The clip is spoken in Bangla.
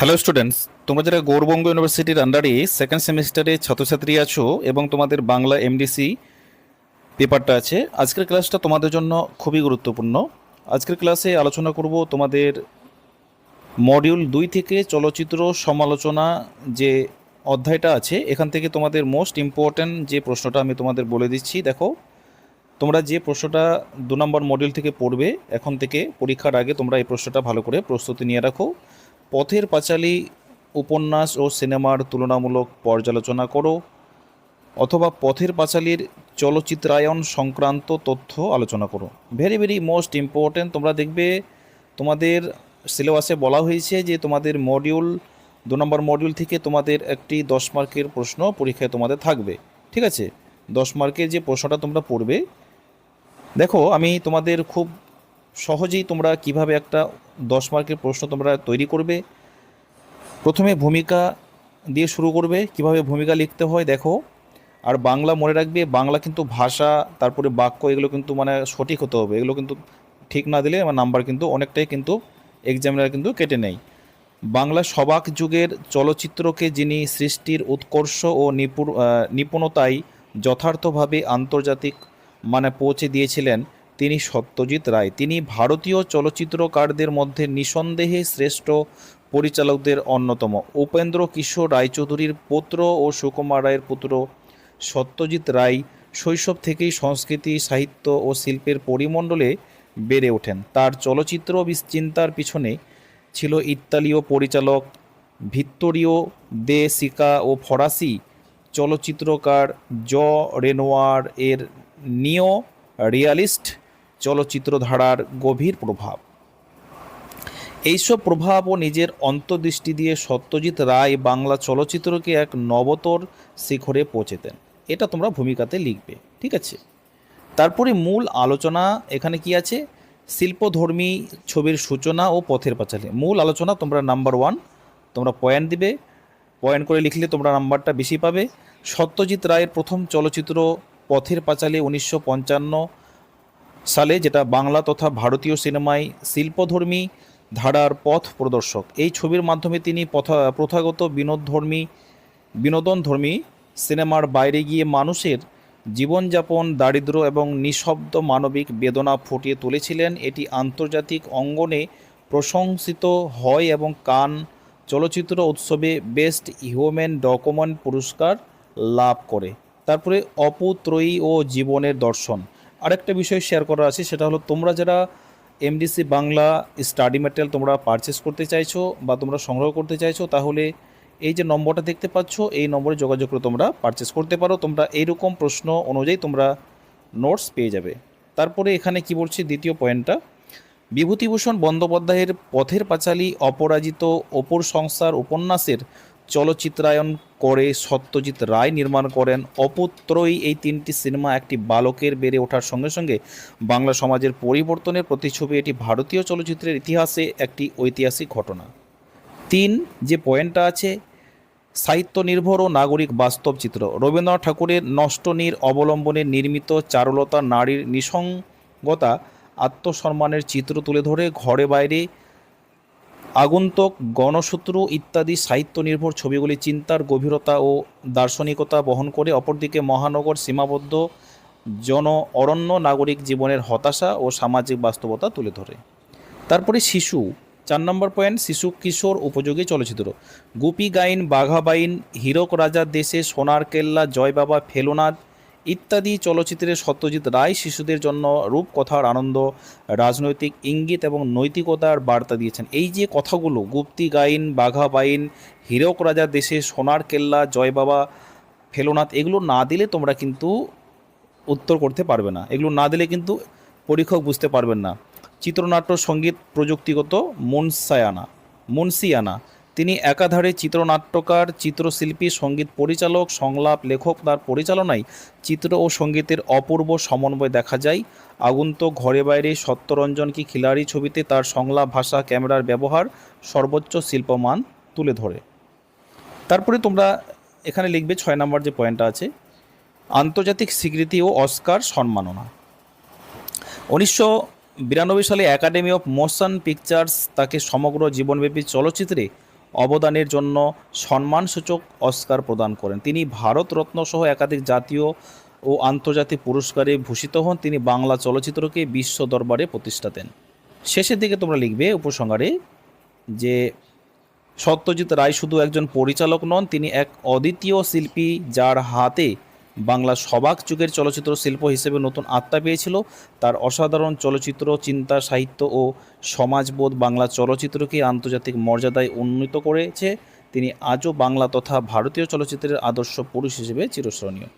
হ্যালো স্টুডেন্টস তোমরা যারা গৌরবঙ্গ ইউনিভার্সিটির আন্ডারে সেকেন্ড সেমিস্টারে ছাত্রছাত্রী আছো এবং তোমাদের বাংলা এমডিসি পেপারটা আছে, আজকের ক্লাসটা তোমাদের জন্য খুবই গুরুত্বপূর্ণ। আজকের ক্লাসে আলোচনা করব তোমাদের মডিউল দুই থেকে চলচ্চিত্র সমালোচনা যে অধ্যায়টা আছে, এখান থেকে তোমাদের মোস্ট ইম্পর্ট্যান্ট যে প্রশ্নটা আমি তোমাদের বলে দিচ্ছি। দেখো, তোমরা যে প্রশ্নটা দু নম্বর মডিউল থেকে পড়বে, এখন থেকে পরীক্ষার আগে তোমরা এই প্রশ্নটা ভালো করে প্রস্তুতি নিয়ে রাখো। পথের পাঁচালী উপন্যাস ও সিনেমার তুলনামূলক পর্যালোচনা করো অথবা পথের পাঁচালীর চলচ্চিত্রায়ন সংক্রান্ত তথ্য আলোচনা করো। ভেরি ভেরি মোস্ট ইম্পর্ট্যান্ট তোমরা দেখবে তোমাদের সিলেবাসে বলা হয়েছে যে তোমাদের মডিউল দু নম্বর মডিউল থেকে তোমাদের একটি দশ মার্কের প্রশ্ন পরীক্ষায় তোমাদের থাকবে। ঠিক আছে? দশ মার্কের যে প্রশ্নটা তোমরা পড়বে, দেখো আমি তোমাদের খুব সহজেই তোমরা কীভাবে একটা দশ মার্কের প্রশ্ন তোমরা তৈরি করবে? প্রথমে ভূমিকা দিয়ে শুরু করবে, কীভাবে ভূমিকা লিখতে হয় দেখো। আর বাংলা মনে রাখবে, বাংলা কিন্তু ভাষা, তারপরে বাক্য, এগুলো কিন্তু মানে সঠিক হতে হবে। এগুলো কিন্তু ঠিক না দিলে আমার নাম্বার কিন্তু অনেকটাই কিন্তু এক্সামিনার কিন্তু কেটে নেয়। বাংলা সবাক যুগের চলচ্চিত্রকে যিনি সৃষ্টির উৎকর্ষ ও নিপুণ নিপুণতায় যথার্থভাবে আন্তর্জাতিক মানে পৌঁছে দিয়েছিলেন তিনি সত্যজিৎ রায়। তিনি ভারতীয় চলচ্চিত্রকারদের মধ্যে নিঃসন্দেহে শ্রেষ্ঠ পরিচালকদের অন্যতম। উপেন্দ্র কিশোর রায়চৌধুরীর পুত্র ও সুকুমার রায়ের পুত্র সত্যজিৎ রায় শৈশব থেকেই সংস্কৃতি, সাহিত্য ও শিল্পের পরিমণ্ডলে বেড়ে ওঠেন। তার চলচ্চিত্র বিস- চিন্তার পিছনে ছিল ইতালীয় পরিচালক ভিত্তোরিও দে সিকা ও ফরাসি চলচ্চিত্রকার জ রেনোয়ার এর নিও রিয়ালিস্ট চলচ্চিত্র ধারার গভীর প্রভাব। এইসব প্রভাব ও নিজের অন্তর্দৃষ্টি দিয়ে সত্যজিৎ রায় বাংলা চলচ্চিত্রকে এক নবতর শিখরে পৌঁছেতেন। এটা তোমরা ভূমিকাতে লিখবে, ঠিক আছে? তারপরে মূল আলোচনা এখানে কি আছে? শিল্পধর্মী ছবির সূচনা ও পথের পাঁচালী। মূল আলোচনা তোমরা নাম্বার ওয়ান, তোমরা পয়েন্ট দিবে। পয়েন্ট করে লিখলে তোমরা নাম্বারটা বেশি পাবে। সত্যজিৎ রায়ের প্রথম চলচ্চিত্র পথের পাঁচালী উনিশশো পঞ্চান্ন সালে যেটা বাংলা তথা ভারতীয় সিনেমায় শিল্পধর্মী ধারার পথ প্রদর্শক, এই ছবির মাধ্যমে তিনি প্রথাগত বিনোদধর্মী, বিনোদনধর্মী সিনেমার বাইরে গিয়ে মানুষের জীবনযাপন দারিদ্র্য এবং নিঃশব্দ মানবিক বেদনা ফুটিয়ে তুলেছিলেন। এটি আন্তর্জাতিক অঙ্গনে প্রশংসিত হয় এবং কান চলচ্চিত্র উৎসবে বেস্ট হিউম্যান ডকুমেন্ট পুরস্কার লাভ করে। তারপরে অপুত্রয়ী ও জীবনের দর্শন। আরেকটা বিষয় শেয়ার করা আছে, সেটা হলো তোমরা যারা এমডিসি বাংলা স্টাডি ম্যাটেরিয়াল তোমরা পারচেস করতে চাইছো বা তোমরা সংগ্রহ করতে চাইছো, তাহলে এই যে নম্বরটা দেখতে পাচ্ছ, এই নম্বরে যোগাযোগ করে তোমরা পারচেস করতে পারো। তোমরা এইরকম প্রশ্ন অনুযায়ী তোমরা নোটস পেয়ে যাবে। তারপরে এখানে কি বলছি, দ্বিতীয় পয়েন্টটা বিভূতিভূষণ বন্দ্যোপাধ্যায়ের পথের পাঁচালী, অপরাজিত অপর সংসার উপন্যাসের চলচ্চিত্রায়ন করে সত্যজিৎ রায় নির্মাণ করেন। অপুত্রই এই তিনটি সিনেমা একটি বালকের বেড়ে ওঠার সঙ্গে সঙ্গে বাংলা সমাজের পরিবর্তনের প্রতিচ্ছবি, এটি ভারতীয় চলচ্চিত্রের ইতিহাসে একটি ঐতিহাসিক ঘটনা। তিন, যে পয়েন্টটা আছে সাহিত্য নির্ভর ও নাগরিক বাস্তব চিত্র। রবীন্দ্রনাথ ঠাকুরের নষ্ট নীর অবলম্বনে নির্মিত চারুলতা নারীর নিসঙ্গতা, আত্মসম্মানের চিত্র তুলে ধরে ঘরে বাইরে আগন্তুক গণশত্রু ইত্যাদি সাহিত্য নির্ভর ছবিগুলি চিন্তার গভীরতা ও দার্শনিকতা বহন করে অপরদিকে মহানগর সীমাবদ্ধ জন অরণ্য নাগরিক জীবনের হতাশা ও সামাজিক বাস্তবতা তুলে ধরে। তারপরে শিশু, চার নম্বর পয়েন্ট, শিশু কিশোর উপযোগী চলচ্চিত্র। গুপি গাইন বাঘাবাইন হীরক রাজা দেশে সোনার কেল্লা, জয় বাবা ফেলোনাথ ইত্যাদি চলচ্চিত্রে সত্যজিৎ রায় শিশুদের জন্য রূপকথার আনন্দ, রাজনৈতিক ইঙ্গিত এবং নৈতিকতার বার্তা দিয়েছেন। এই যে কথাগুলো, গুপ্তি গাইন, বাঘা বাইন হীরক রাজা দেশে সোনার কেল্লা, জয় বাবা, ফেলোনাথ, এগুলো না দিলে তোমরা কিন্তু উত্তর করতে পারবে না। এগুলো না দিলে কিন্তু পরীক্ষক বুঝতে পারবেন না। চিত্রনাট্য, সংগীত প্রযুক্তিগত মুনসায়ানা মুন্সিয়ানা তিনি একাধারে চিত্রনাট্যকার, চিত্রশিল্পী, সংগীত পরিচালক, সংলাপ লেখক তার পরিচালনায় চিত্র ও সঙ্গীতের অপূর্ব সমন্বয় দেখা যায়। আগন্তুক ঘরে বাইরে সত্যরঞ্জন কি খিলাড়ি ছবিতে তার সংলাপ ভাষা, ক্যামেরার ব্যবহার সর্বোচ্চ শিল্পমান তুলে ধরে। তারপরে তোমরা এখানে লিখবে ছয় নম্বর যে পয়েন্টটা আছে, আন্তর্জাতিক স্বীকৃতি ও অস্কার সম্মাননা। উনিশশো বিরানব্বই সালে একাডেমি অফ মোশন পিকচার্স তাকে সমগ্র জীবনব্যাপী চলচ্চিত্রে অবদানের জন্য সম্মানসূচক অস্কার প্রদান করেন। তিনি ভারতরত্ন সহ একাধিক জাতীয় ও আন্তর্জাতিক পুরস্কারে ভূষিত হন। তিনি বাংলা চলচ্চিত্রকে বিশ্ব দরবারে প্রতিষ্ঠা দেন। শেষের দিকে তোমরা লিখবে উপসংহারে যে, সত্যজিৎ রায় শুধু একজন পরিচালক নন, তিনি এক অদ্বিতীয় শিল্পী যার হাতে বাংলা সবাক যুগের চলচ্চিত্র শিল্প হিসেবে নতুন আত্মা পেয়েছিল। তার অসাধারণ চলচ্চিত্র, চিন্তা, সাহিত্য ও সমাজবোধ বাংলা চলচ্চিত্রকে আন্তর্জাতিক মর্যাদায় উন্নীত করেছে। তিনি আজও বাংলা তথা ভারতীয় চলচ্চিত্রের আদর্শ পুরুষ হিসেবে চিরস্মরণীয়।